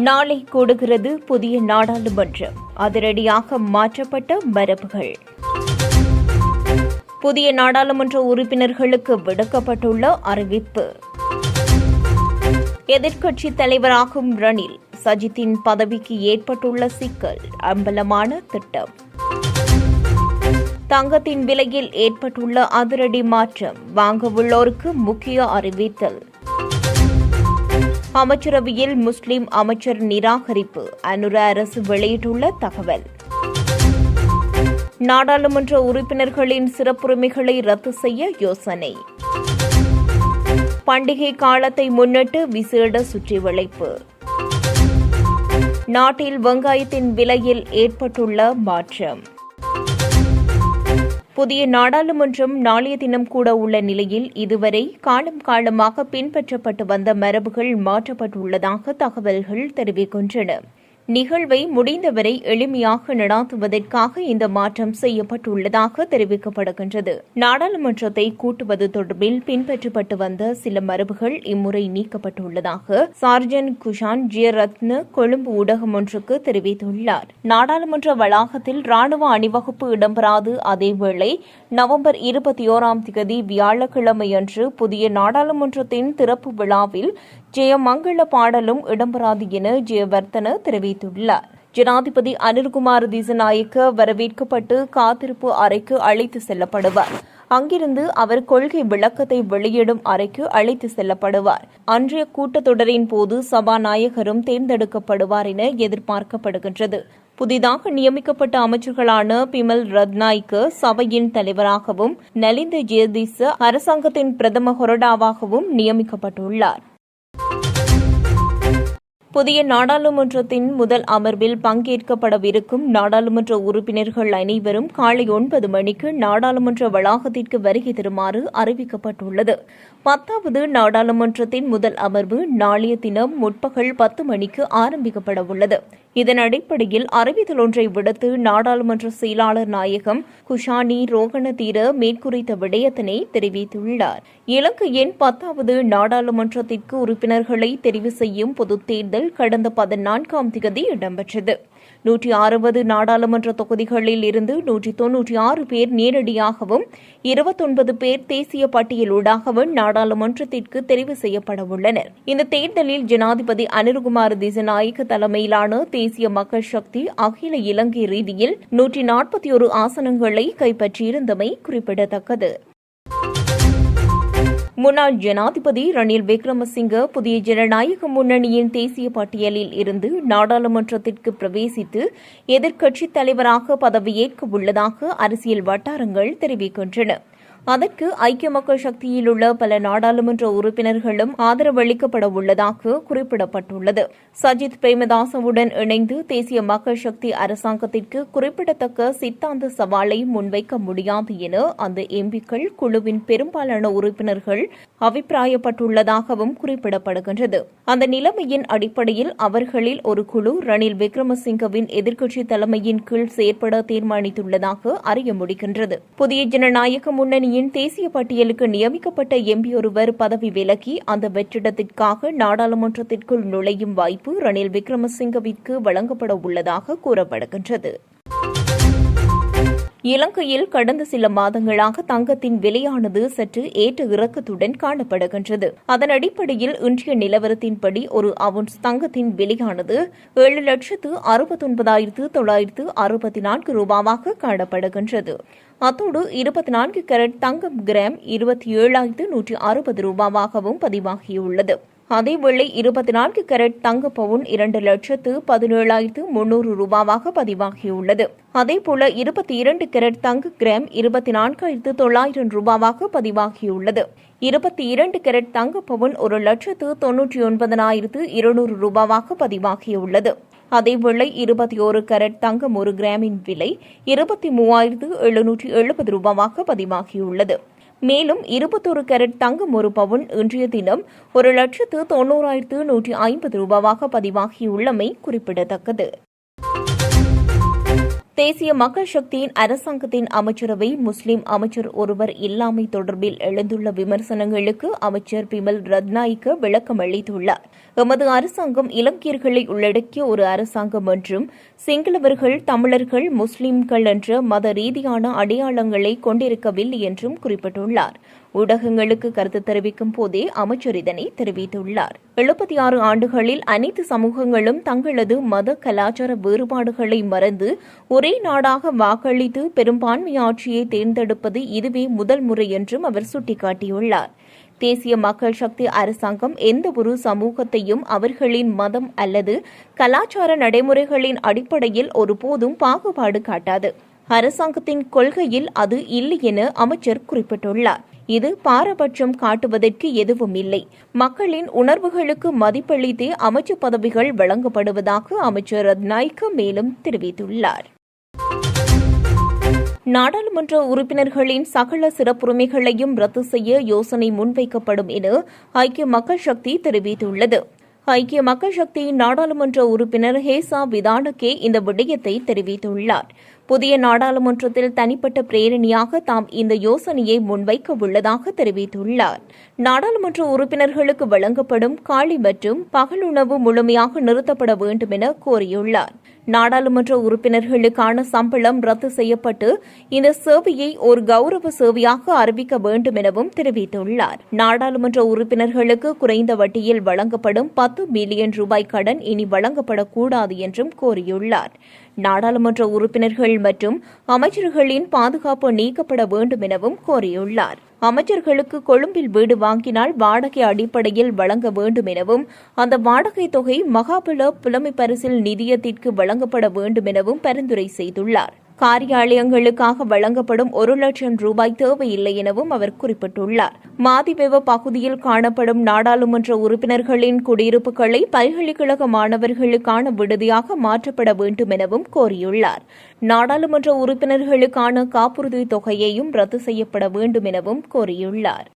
நாளை கூடுகிறது புதிய நாடாளுமன்றம். அதிரடியாக மாற்றப்பட்ட மரபுகள். புதிய நாடாளுமன்ற உறுப்பினர்களுக்கு விடுக்கப்பட்டுள்ள அறிவிப்பு. எதிர்க்கட்சித் தலைவராகும் ரணில் சஜித்தின் பதவிக்கு ஏற்பட்டுள்ள சிக்கல் அம்பலமான திட்டம். தங்கத்தின் விலையில் ஏற்பட்டுள்ள அதிரடி மாற்றம் வாங்க உள்ளோருக்கு முக்கிய அறிவித்தல். அமைச்சரவையில் முஸ்லிம் அமைச்சர் நிராகரிப்பு. அனுர அரசு வெளியிட்டுள்ள தகவல். நாடாளுமன்ற உறுப்பினர்களின் சிறப்புரிமைகளை ரத்து செய்ய யோசனை. பண்டிகை காலத்தை முன்னிட்டு விசேட சுற்றி வளைப்பு நாட்டில் வெங்காயத்தின் விலையில் ஏற்பட்டுள்ள மாற்றம். புதிய நாடாளுமன்றம் நாளைய தினம் கூட உள்ள நிலையில் இதுவரை காலம் காலமாக பின்பற்றப்பட்டு வந்த மரபுகள் மாற்றப்பட்டுள்ளதாக தகவல்கள் தெரிவிக்கின்றன. நிகழ்வை முடிந்தவரை எளிமையாக நடாத்துவதற்காக இந்த மாற்றம் செய்யப்பட்டுள்ளதாக தெரிவிக்கப்படுகின்றது. நாடாளுமன்றத்தை கூட்டுவது தொடர்பில் பின்பற்றப்பட்டு வந்த சில மரபுகள் இம்முறை நீக்கப்பட்டுள்ளதாக சார்ஜன் குஷான் ஜியரத்ன கொழும்பு ஊடகம் ஒன்றுக்கு தெரிவித்துள்ளார். நாடாளுமன்ற வளாகத்தில் ராணுவ அணிவகுப்பு இடம்பெறாது. அதேவேளை நவம்பர் இருபத்தி ஓராம் தேதி வியாழக்கிழமையன்று புதிய நாடாளுமன்றத்தின் திறப்பு விழாவில் ஜெயமங்கள பாடலும் இடம்பெறாது என ஜெயவர்த்தன தெரிவித்துள்ளார். ஜனாதிபதி அனில்குமார் திசநாயக்க வரவேற்கப்பட்டு காத்திருப்பு அறைக்கு அழைத்து செல்லப்படுவார். அங்கிருந்து அவர் கொள்கை விளக்கத்தை வெளியிடும் அறைக்கு அழைத்து செல்லப்படுவார். அன்றைய கூட்டத்தொடரின் போது சபாநாயகரும் தேர்ந்தெடுக்கப்படுவார் என எதிர்பார்க்கப்படுகின்றது. புதிதாக நியமிக்கப்பட்ட அமைச்சர்களான பிமல் ரத்நாய்க்கு சபையின் தலைவராகவும் நலிந்த ஜெயதீச அரசாங்கத்தின் பிரதம ஹொரடாவாகவும் நியமிக்கப்பட்டுள்ளார். புதிய நாடாளுமன்றத்தின் முதல் அமர்வில் பங்கேற்கப்படவிருக்கும் நாடாளுமன்ற உறுப்பினர்கள் அனைவரும் காலை ஒன்பது மணிக்கு நாடாளுமன்ற வளாகத்திற்கு வருகை தருமாறு அறிவிக்கப்பட்டுள்ளது. பத்தாவது நாடாளுமன்றத்தின் முதல் அமர்வு நாளைய தினம் முற்பகல் பத்து மணிக்கு ஆரம்பிக்கப்படவுள்ளது. இதன் அடிப்படையில் அறிவித்தல் ஒன்றை விடுத்து நாடாளுமன்ற செயலாளர் நாயகம் குஷானி ரோகணதீர மேற்குறித்த விடயத்தினை தெரிவித்துள்ளார். இலங்கையின் பத்தாவது நாடாளுமன்றத்திற்கு உறுப்பினர்களை தெரிவு செய்யும் பொதுத் தேர்தல் கடந்த பதினான்காம் தேதி இடம்பெற்றது. நூற்றி அறுபது நாடாளுமன்ற தொகுதிகளில் இருந்து நூற்றி தொன்னூற்றி ஆறு பேர் நேரடியாகவும் இருபத்தொன்பது பேர் தேசிய பட்டியலூடாகவும் நாடாளுமன்றத்திற்கு தெரிவு செய்யப்படவுள்ளனர் இந்த தேர்தலில் ஜனாதிபதி அனில்குமார் திசநாயக்க தலைமையிலான தேசிய மக்கள் சக்தி அகில இலங்கை ரீதியில் நூற்றி நாற்பத்தி ஒரு ஆசனங்களை கைப்பற்றியிருந்தமை குறிப்பிடத்தக்கது. முன்னாள் ஜனாதிபதி ரணில் விக்ரமசிங்க புதிய ஜனநாயக முன்னணியின் தேசிய பட்டியலில் இருந்து நாடாளுமன்றத்திற்கு பிரவேசித்து எதிர்க்கட்சித் தலைவராக பதவியேற்க உள்ளதாக அரசியல் வட்டாரங்கள் தெரிவிக்கின்றன. அதற்கு ஐக்கிய மக்கள் சக்தியில் உள்ள பல நாடாளுமன்ற உறுப்பினர்களும் ஆதரவளிக்கப்பட உள்ளதாக குறிப்பிடப்பட்டுள்ளது. சஜித் பிரேமதாசவுடன் இணைந்து தேசிய மக்கள் சக்தி அரசாங்கத்திற்கு குறிப்பிடத்தக்க சித்தாந்த சவாலை முன்வைக்க முடியாது என அந்த எம்பிக்கள் குழுவின் பெரும்பாலான உறுப்பினர்கள் அபிப்பிராயப்பட்டுள்ளதாகவும் குறிப்பிடப்படுகின்றது. அந்த நிலைமையின் அடிப்படையில் அவர்களில் ஒரு குழு ரணில் விக்ரமசிங்கவின் எதிர்க்கட்சி தலைமையின் கீழ் செயற்பட தீர்மானித்துள்ளதாக அறிய முடிகின்றது. புதிய ஜனநாயக முன்னணி கூட்டணியின் தேசிய பட்டியலுக்கு நியமிக்கப்பட்ட எம்பி ஒருவர் பதவி விலகி அந்த வெற்றிடத்திற்காக நாடாளுமன்றத்திற்குள் நுழையும் வாய்ப்பு ரணில் விக்ரமசிங்கவிற்கு வழங்கப்பட உள்ளதாக கூறப்படுகின்றது. இலங்கையில் கடந்த சில மாதங்களாக தங்கத்தின் விலையானது சற்று ஏற்ற இறக்கத்துடன் காணப்படுகின்றது. அதன் அடிப்படையில் இன்றைய நிலவரத்தின்படி ஒரு அவுன்ஸ் தங்கத்தின் விலையானது ஏழு லட்சத்து அறுபத்தொன்பதாயிரத்து தொள்ளாயிரத்து அறுபத்தி நான்கு ரூபாவாக காணப்படுகின்றது. அத்தோடு இருபத்தி நான்கு கேரட் தங்கம் கிராம் இருபத்தி ஏழாயிரத்து நூற்றி அறுபது ரூபாவாகவும் பதிவாகியுள்ளது. அதேவேளை இருபத்தி நான்கு கேரட் தங்க பவுன் இரண்டு லட்சத்து பதினேழாயிரத்து முன்னூறு ரூபாவாக பதிவாகியுள்ளது. அதேபோல இருபத்தி இரண்டு கேரட் தங்க கிராம் இருபத்தி நான்காயிரத்து தொள்ளாயிரம் ரூபாவாக பதிவாகியுள்ளது. இருபத்தி இரண்டு கேரட் தங்க பவுன் ஒரு லட்சத்து தொன்னூற்றி ஒன்பதனாயிரத்து இருநூறு ரூபாவாக பதிவாகியுள்ளது. அதேவேளை இருபத்தி ஒரு கரட் தங்கம் ஒரு கிராமின் விலை இருபத்தி மூவாயிரத்து எழுநூற்றி எழுபது ரூபாவாக பதிவாகியுள்ளது. மேலும் இருபத்தொரு கேரட் தங்கம் ஒரு பவுன் இன்றைய தினம் ஒரு லட்சத்து தொன்னூறாயிரத்து நூற்றி ஐம்பது ரூபாவாக பதிவாகியுள்ளமை குறிப்பிடத்தக்கது. தேசிய மக்கள் சக்தியின் அரசாங்கத்தின் அமைச்சரவை முஸ்லிம் அமைச்சர் ஒருவர் இல்லாமை தொடர்பில் எழுந்துள்ள விமர்சனங்களுக்கு அமைச்சர் பிமல் ரத்நாய்க்கு விளக்கம் அளித்துள்ளார். எமது அரசாங்கம் இலங்கையர்களை உள்ளடக்கிய ஒரு அரசாங்கம் என்றும் சிங்களவர்கள் தமிழர்கள் முஸ்லிம்கள் என்ற மத ரீதியான அடையாளங்களை கொண்டிருக்கவில்லை என்றும் குறிப்பிட்டுள்ளார். ஊடகங்களுக்கு கருத்து தெரிவிக்கும் போதே அமைச்சர் இதனை தெரிவித்துள்ளார். எழுபத்தி ஆறு ஆண்டுகளில் அனைத்து சமூகங்களும் தங்களது மத கலாச்சார வேறுபாடுகளை மறந்து ஒரே நாடாக வாக்களித்து பெரும்பான்மை ஆட்சியை தேர்ந்தெடுப்பது இதுவே முதல் முறை என்றும் அவர் சுட்டிக்காட்டியுள்ளார். தேசிய மக்கள் சக்தி அரசாங்கம் எந்த ஒரு சமூகத்தையும் அவர்களின் மதம் அல்லது கலாச்சார நடைமுறைகளின் அடிப்படையில் ஒருபோதும் பாகுபாடு காட்டாது. அரசாங்கத்தின் கொள்கையில் அது இல்லை என அமைச்சர் குறிப்பிட்டுள்ளார். இது பாரபட்சம் காட்டுவதற்கு எதுவும் இல்லை மக்களின் உணர்வுகளுக்கு மதிப்பளித்தே அமைச்சு பதவிகள் வழங்கப்படுவதாக அமைச்சர் ரத்நாய்க்கு மேலும் தெரிவித்துள்ளார். நாடாளுமன்ற உறுப்பினர்களின் சகல சிறப்புரிமைகளையும் ரத்து செய்ய யோசனை முன்வைக்கப்படும் என ஐக்கிய மக்கள் சக்தி தெரிவித்துள்ளது. ஐக்கிய மக்கள் சக்தியின் நாடாளுமன்ற உறுப்பினர் ஹேசா விதானகே இந்த விடயத்தை தெரிவித்துள்ளார். புதிய நாடாளுமன்றத்தில் தனிப்பட்ட பிரேரணியாக தாம் இந்த யோசனையை முன்வைக்க உள்ளதாக தெரிவித்துள்ளார். நாடாளுமன்ற உறுப்பினர்களுக்கு வழங்கப்படும் காலி மற்றும் பகல் உணவு முழுமையாக நிறுத்தப்பட வேண்டும் என கோரியுள்ளார். நாடாளுமன்ற உறுப்பினர்களுக்கான சம்பளம் ரத்து செய்யப்பட்டு இந்த சேவையை ஒரு கௌரவ சேவையாக அறிவிக்க வேண்டும் எனவும் தெரிவித்துள்ளார். நாடாளுமன்ற உறுப்பினர்களுக்கு குறைந்த வட்டியில் வழங்கப்படும் பத்து பில்லியன் ரூபாய் கடன் இனி வழங்கப்படக்கூடாது என்றும் கோரியுள்ளார். நாடாளுமன்ற உறுப்பினர்கள் மற்றும் அமைச்சர்களின் பாதுகாப்பு நீக்கப்பட வேண்டும் எனவும் கோரியுள்ளார். அமைச்சர்களுக்கு கொழும்பில் வீடு வாங்கினால் வாடகை அடிப்படையில் வழங்க வேண்டும் எனவும் அந்த வாடகை தொகை மகாபல புலமை பரிசில் நிதியத்திற்கு வழங்கப்பட வேண்டும் எனவும் பரிந்துரை செய்துள்ளார். காரியாலயங்களுக்காக வழங்கப்படும் ஒரு லட்சம் ரூபாய் தேவையில்லை எனவும் அவர் குறிப்பிட்டுள்ளார். மாதிவெவ பகுதியில் காணப்படும் நாடாளுமன்ற உறுப்பினர்களின் குடியிருப்புகளை பல்கலைக்கழக மாணவர்களுக்கான விடுதியாக மாற்றப்பட வேண்டும் எனவும் கோரியுள்ளார். நாடாளுமன்ற உறுப்பினர்களுக்கான காப்புறுதி தொகையையும் ரத்து செய்யப்பட வேண்டும் எனவும் கோரியுள்ளார்.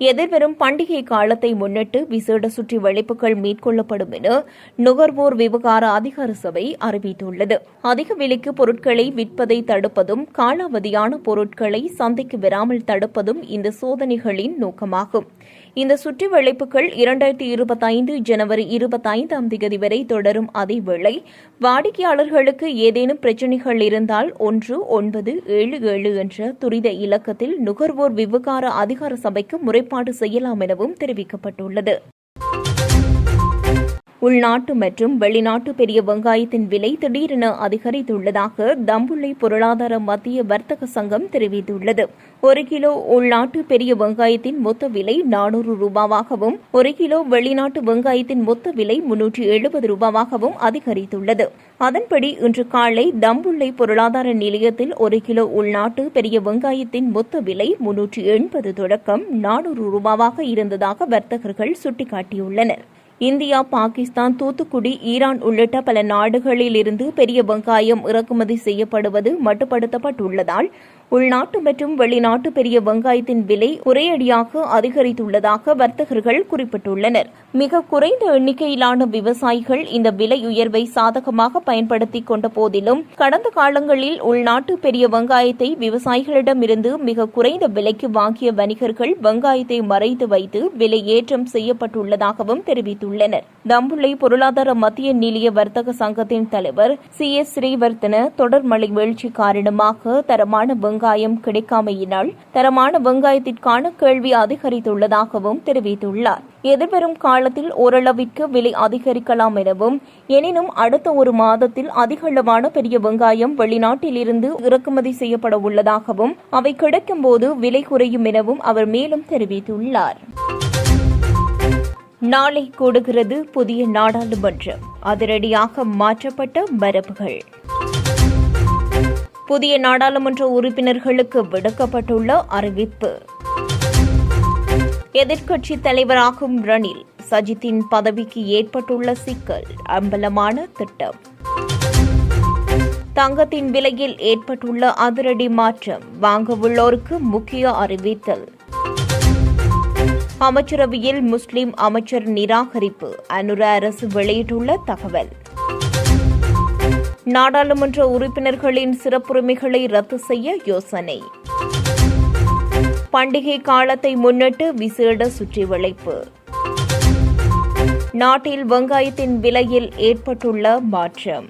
எதிர்வரும் பண்டிகை காலத்தை முன்னிட்டு விசேட சுற்றி வளைப்புகள் மேற்கொள்ளப்படும் என நுகர்வோர் விவகார அதிகார சபை அறிவித்துள்ளது. அதிக விலைக்கு பொருட்களை விற்பதை தடுப்பதும் காலாவதியான பொருட்களை சந்தைக்கு வராமல் தடுப்பதும் இந்த சோதனைகளின் நோக்கமாகும். இந்த சுற்றி வளைப்புகள் இரண்டாயிரத்தி இருபத்தைந்து ஜனவரி இருபத்தைந்தாம் தேதி வரை தொடரும். அதேவேளை வாடிக்கையாளர்களுக்கு ஏதேனும் பிரச்சினைகள் இருந்தால் ஒன்று ஒன்பது ஏழு ஏழு என்ற துரித இலக்கத்தில் நுகர்வோர் விவகார அதிகார சபைக்கு முறைப்பாடு செய்யலாம் எனவும் தெரிவிக்கப்பட்டுள்ளது. உள்நாட்டு மற்றும் வெளிநாட்டு பெரிய வெங்காயத்தின் விலை திடீரென அதிகரித்துள்ளதாக தம்புள்ளை பொருளாதார மத்திய வர்த்தக சங்கம் தெரிவித்துள்ளது. ஒரு கிலோ உள்நாட்டு பெரிய வெங்காயத்தின் மொத்த விலை நானூறு ரூபாவாகவும் ஒரு கிலோ வெளிநாட்டு வெங்காயத்தின் மொத்த விலை முன்னூற்றி எழுபது ரூபாவாகவும் அதிகரித்துள்ளது. அதன்படி இன்று காலை தம்புள்ளை பொருளாதார நிலையத்தில் ஒரு கிலோ உள்நாட்டு பெரிய வெங்காயத்தின் மொத்த விலை முன்னூற்றி எண்பது தொடக்கம் நானூறு ரூபாவாக இருந்ததாக வர்த்தகர்கள் சுட்டிக்காட்டியுள்ளனர். இந்தியா பாகிஸ்தான் தூத்துக்குடி ஈரான் உள்ளிட்ட பல நாடுகளில் இருந்து பெரிய வெங்காயம் இறக்குமதி செய்யப்படுவது மட்டுப்படுத்தப்பட்டுள்ளதால் உள்நாட்டு மற்றும் வெளிநாட்டு பெரிய வெங்காயத்தின் விலை ஒரேயடியாக அதிகரித்துள்ளதாக வர்த்தகர்கள் குறிப்பிட்டுள்ளனர். மிக குறைந்த எண்ணிக்கையிலான விவசாயிகள் இந்த விலை உயர்வை சாதகமாக பயன்படுத்திக் கொண்ட போதிலும் கடந்த காலங்களில் உள்நாட்டு பெரிய வெங்காயத்தை விவசாயிகளிடமிருந்து மிக குறைந்த விலைக்கு வாங்கிய வணிகர்கள் வெங்காயத்தை மறைத்து வைத்து விலை ஏற்றம் செய்யப்பட்டுள்ளதாகவும் தெரிவித்துள்ளனர். தம்புள்ளை பொருளாதார மத்திய நிலைய வர்த்தக சங்கத்தின் தலைவர் சி எஸ் ஸ்ரீவர்த்தன தொடர் மழை வீழ்ச்சி காரணமாக தரமான வெங்காயம் கிடைக்காமையினால் தரமான வெங்காயத்திற்கான கேள்வி அதிகரித்துள்ளதாகவும் தெரிவித்துள்ளார். எதிர்வரும் காலத்தில் ஓரளவிற்கு விலை அதிகரிக்கலாம் எனவும் எனினும் அடுத்த ஒரு மாதத்தில் அதிகளவான பெரிய வெங்காயம் வெளிநாட்டிலிருந்து இறக்குமதி செய்யப்பட உள்ளதாகவும் அவை கிடைக்கும்போது விலை குறையும் எனவும் அவர் மேலும் தெரிவித்துள்ளார். நாளை கூடுகிறது புதிய நாடாளுமன்றம். அதிரடியாக மாற்றப்பட்ட மரபுகள். புதிய நாடாளுமன்ற உறுப்பினர்களுக்கு விடுக்கப்பட்டுள்ள அறிவிப்பு. எதிர்க்கட்சித் தலைவராகும் ரணில் சஜித்தின் பதவிக்கு ஏற்பட்டுள்ள சிக்கல் அம்பலமான திட்டம். தங்கத்தின் விலையில் ஏற்பட்டுள்ள அதிரடி மாற்றம் வாங்கவுள்ளோருக்கு முக்கிய அறிவித்தல். அமைச்சரவையில் முஸ்லிம் அமைச்சர் நிராகரிப்பு அனுர அரசு வெளியிட்டுள்ள தகவல். நாடாளுமன்ற உறுப்பினர்களின் சிறப்புரிமைகளை ரத்து செய்ய யோசனை. பண்டிகை காலத்தை முன்னிட்டு விசேட சுற்றி வளைப்பு நாட்டில் வெங்காயத்தின் விலையில் ஏற்பட்டுள்ள மாற்றம்.